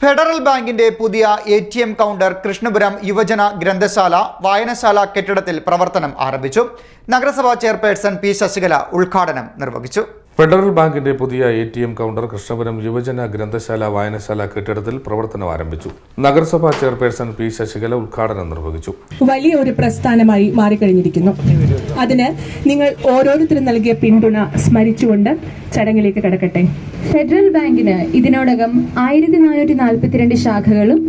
Federal ബാങ്കിന്റെ പുതിയ A T M counter Krishnapuram യുവജന ഗ്രന്ഥശാല വായനശാല കെട്ടിടത്തിൽ പ്രവർത്തനം ആരംഭിച്ചു. നഗരസഭാ ചെയർപേഴ്സൺ പി ശശികല ഉദ്ഘാടനം നിർവഹിച്ചു. ഫെഡറൽ ബാങ്കിന്റെ പുതിയ A T M counter Krishnapuram യുവജന ഗ്രന്ഥശാല വായനശാല കെട്ടിടത്തിൽ പ്രവർത്തനം ആരംഭിച്ചു. നഗരസഭാ ചെയർപേഴ്സൺ പി ശശികല ഉദ്ഘാടനം നിർവഹിച്ചു. വലിയ ഒരു പ്രസ്ഥാനമായി മാറിക്കഴിഞ്ഞിരിക്കുന്നു. അതിന് നിങ്ങൾ ഓരോരുത്തരും നൽകിയ പിന്തുണ സ്മരിച്ചുകൊണ്ട് ചടങ്ങിലേക്ക് കടക്കട്ടെ. ഫെഡറൽ ബാങ്കിന് ഇതിനോടകം ആയിരത്തി നാനൂറ്റി നാൽപ്പത്തിരണ്ട് ശാഖകളും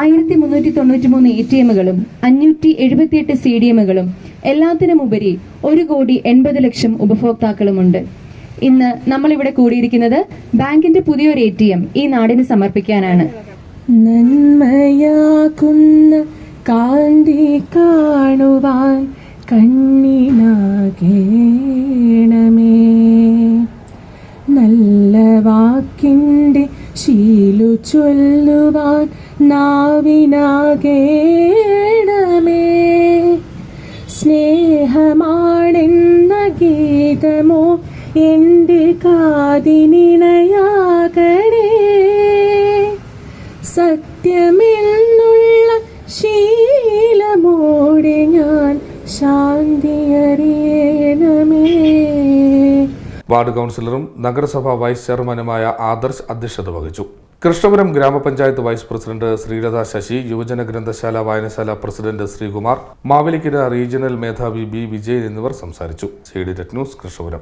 ആയിരത്തി മുന്നൂറ്റി തൊണ്ണൂറ്റി മൂന്ന് എ ടി എമ്മുകളും അഞ്ഞൂറ്റി എഴുപത്തിയെട്ട് സി ഡി എമ്മുകളും എല്ലാത്തിനുമുപരി ഒരു കോടി എൺപത് ലക്ഷം ഉപഭോക്താക്കളുമുണ്ട്. ഇന്ന് നമ്മൾ ഇവിടെ കൂടിയിരിക്കുന്നത് ബാങ്കിന്റെ പുതിയൊരു എ ടി എം ഈ നാടിന് സമർപ്പിക്കാനാണ്. നന്മയാകുന്ന കാന്തി കാണുവാൻ കണ്ണിനാകേണമേ. നല്ല വാക്കിന്റെ ശീലു ചൊല്ലുവാൻ നാവിനാകേണമേ. സ്നേഹമാണെന്ന ഗീതമോ എന്റെ കാതിനിണയാകണേ. സത്യമെന്നുള്ള ശീലമോടെ ഞാൻ ശാന്തി അറിയണമേ വാർഡ് കൗൺസിലറും നഗരസഭാ വൈസ് ചെയർമാനുമായ ആദർശ് അധ്യക്ഷത വഹിച്ചു. കൃഷ്ണപുരം ഗ്രാമപഞ്ചായത്ത് വൈസ് പ്രസിഡന്റ് ശ്രീലത ശശി യുവജന ഗ്രന്ഥശാല വായനശാല പ്രസിഡന്റ് ശ്രീകുമാർ മാവേലിക്കര റീജിയണൽ മേധാവി ബി വിജയൻ എന്നിവർ സംസാരിച്ചു. C D tech news Krishnapuram.